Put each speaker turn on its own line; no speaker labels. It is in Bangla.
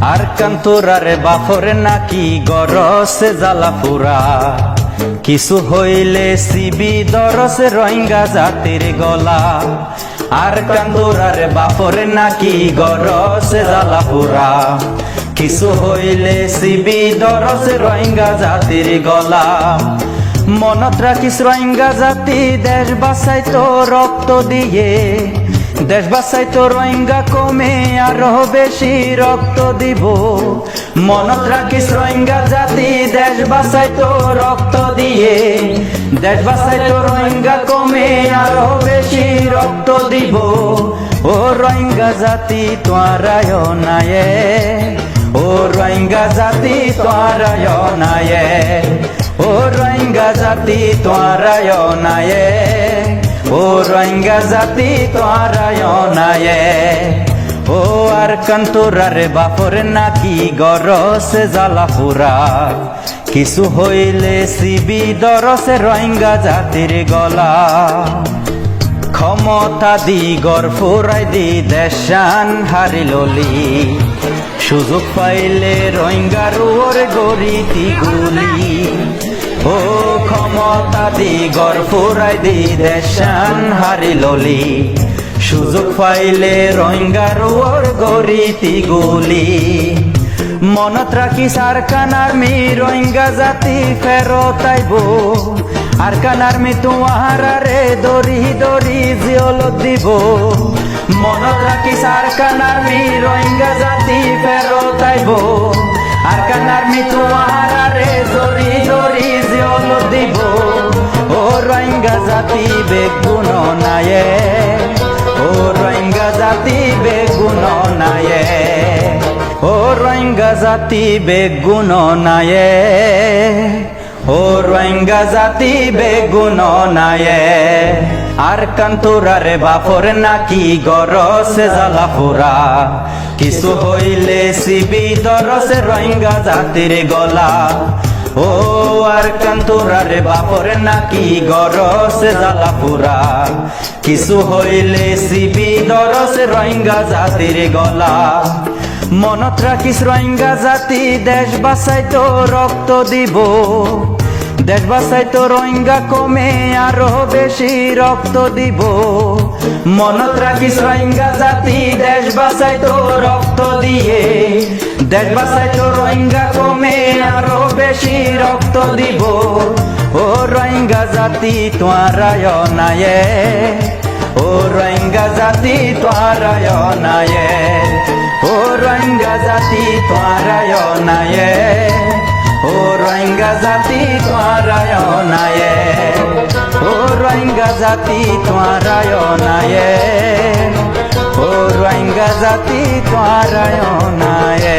আর কান্তরারে বাফরে নাকি গরসে জ্বালা পুরা। কিছু হইলে সিবি দরসে রোহিঙ্গা জাতির গলা। আর কান্তরারে বাফরে নাকি গরসে জ্বালা পুরা। কিছু হইলে সিবি দরসে রোহিঙ্গা জাতির গলা। মনত রাখিস রোহিঙ্গা জাতি, দেশ বাসাই তো রক্ত দিয়ে। দেশ বাসাই তো রোহিঙ্গা কমে আরও বেশি রক্ত দিব। মনত রাখিস রোহিঙ্গা জাতি, দেশ বাসাই তো রক্ত দিয়ে। দেশ বাসাই তো রোহিঙ্গা কমে আরও বেশি রক্ত দিব। ও রোহিঙ্গা জাতি তোয়ারায় নায়ে ও রোহিঙ্গা জাতি তোয়ারায় নায়ে ও রোহিঙ্গা জাতি তোয়ারায় নায়ে ও নায়ে ও আর কান্তরার বাপর নাকি গরসে জ্বালা কিছু হইলে সিবি দরসে রোহিঙ্গা জাতির গলা। ক্ষমতা দি গর ফুরাই দি দেশান হারি ললি সুযোগ পাইলে রোহিঙ্গার ওর গরিতি গুলি। ও ক্ষমতা দি গর ফুরাই দি, দেশান হারি ললি। সুযোগ পাইলে রোহিঙ্গার ওর গরিতি গুলি। মনত রাখি সারকান আর্মি, রোহিঙ্গা জাতি ফেরত আইব। আর কান আর্মি তোমারে দরি দরি জিয়ল দিব। মনত রাখি সারকান আর্মি, রোহিঙ্গা জাতি ফেরত আইব। জাতি বেগুন নায়ে, ও রোহিঙ্গা জাতি বেগুন নায়ে, ও রোহিঙ্গা জাতি বেগুন নায়ে, ও রোহিঙ্গা জাতি বেগুন নায়ে। আর কান্তরারে বাপর নাকি গরসে জ্বালা পোড়া কিছু হইলে সিবি দরসে রোহিঙ্গা জাতির গলা। ও আর কান্তরারে বাপর, নাকি গরসে জ্বালা পুরা। কিছু হইলে সিবি দরসে, রোহিঙ্গা জাতির গলা। মনত রাখিস রোহিঙ্গা জাতি, দেশ বাসাই তো রক্ত দিব। দেশ বাসাই তো রোহিঙ্গা কমে আরও বেশি রক্ত দিব। মনত রাখিস রোহিঙ্গা জাতি দেশ বাসাই তো রক্ত দিয়ে। দেশ বাসাই তো রোহিঙ্গা কমে আরও বেশি রক্ত দিব। ও রোহিঙ্গা জাতি তোয়ারায় নায়ে ও রোহিঙ্গা জাতি তোয়ারায় নায়ে ও রোহিঙ্গা জাতি তোয়ারায় নায়ে ও রোহিঙ্গা জাতি তোয়ারায় নায়ে ও রোহিঙ্গা জাতি তোয়ারায় নায়ে ও রোহিঙ্গা জাতি তোয়ারায় নায়ে